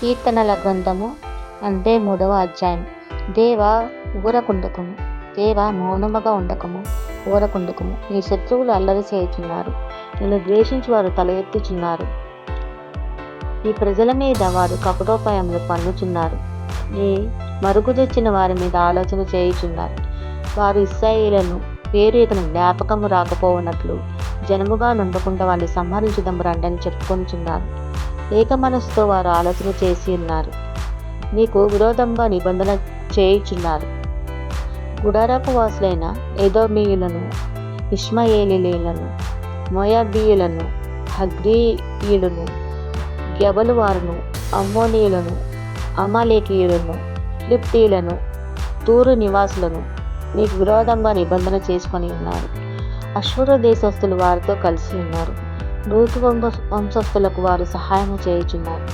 కీర్తనల గ్రంథము అంటే మూడవ అధ్యాయం. దేవ ఊరకుండకము దేవ మౌనముగా ఉండకము ఊరకుండకము. నీ శత్రువులు అల్లరి చేయుచున్నారు నిన్ను ద్వేషించి వారు తల ఎత్తుచున్నారు. ఈ ప్రజల మీద వారు కపటోపాయములు పన్నుచున్నారు. నీ మరుగు తెచ్చిన వారి మీద ఆలోచన చేయుచున్నారు. వారు ఇస్రాయేలను పేరు ఇతను జ్ఞాపకము రాకపోవునట్లు జనముగా నుండకుండా వారిని సంహరించుదము రండని చెప్పుకొనిచున్నారు. ఏక మనసుతో వారు ఆలోచన చేసి ఉన్నారు. నీకు విరోధంగా నిబంధన చేయుచున్నారు. గుడారపు వాసులైన ఏదోమీయులను ఇష్మయేలీలను మొయాబీయులను హగ్రీయులను గెబలు వారును అమ్మోనీయులను అమాలేకీయులను ఫిలిప్తీయులను తూరు నివాసులను నీకు విరోధంగా నిబంధన చేసుకొని ఉన్నారు. అశ్వర దేశస్థులు వారితో కలిసి ఉన్నారు. రూతు వంశ వంశస్థులకు వారు సహాయం చేయుచున్నారు.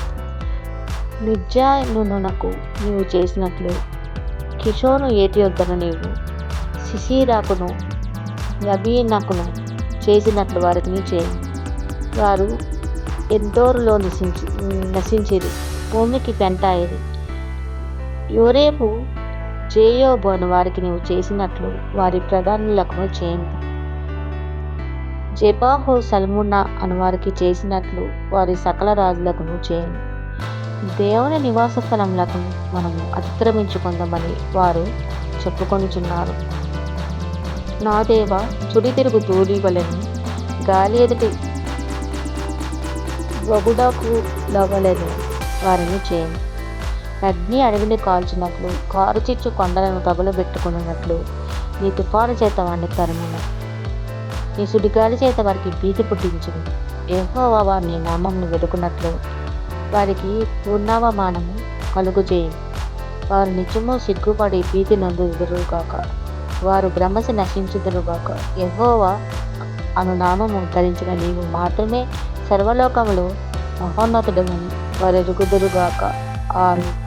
నిర్జనునకు నీవు చేసినట్లు కిషోను ఏటి వద్దను నీవు? శిశీరాకును యబీనకును చేసినట్లు వారికి చేయి. వారు ఎంతోరులో నశించి నశించేది భూమికి పెంటాయేది యోరేపు జేయోబు వారికి నీవు చేసినట్లు వారి ప్రధానులకు చేయండి జెబాహో సల్మున్నా అని వారికి చేసినట్లు వారి సకల రాజులకు చేయను దేవుని నివాస స్థలములకు మనము అతిక్రమించుకుందామని వారు చెప్పుకొనిచున్నారు. నా దేవ చుడి తిరుగు దూడి గాలి ఎదుటి వగుడకు లవలెను. వారిని చేయను అగ్ని అడవిని కాల్చినట్లు కారు చిచ్చు కొండలను తగులబెట్టుకున్నట్లు నీ తుఫాను చేత వాడిని తరిమినట్లు నీ సుడిగాలి చేత వారికి భీతి పుట్టించును వారి వారిని నామంను వెతుకున్నట్లు వారికి పూర్ణావమానము కలుగు చేయి వారు నిజము సిగ్గుపడి భీతి నొందుదురుగాక. వారు భ్రమసి నశించుదురుగాక. ఎహోవా అను నామము ధరించిన నీవు మాత్రమే సర్వలోకములో మహోన్నతుడమని వారు ఎరుగుదురుగాక ఆమె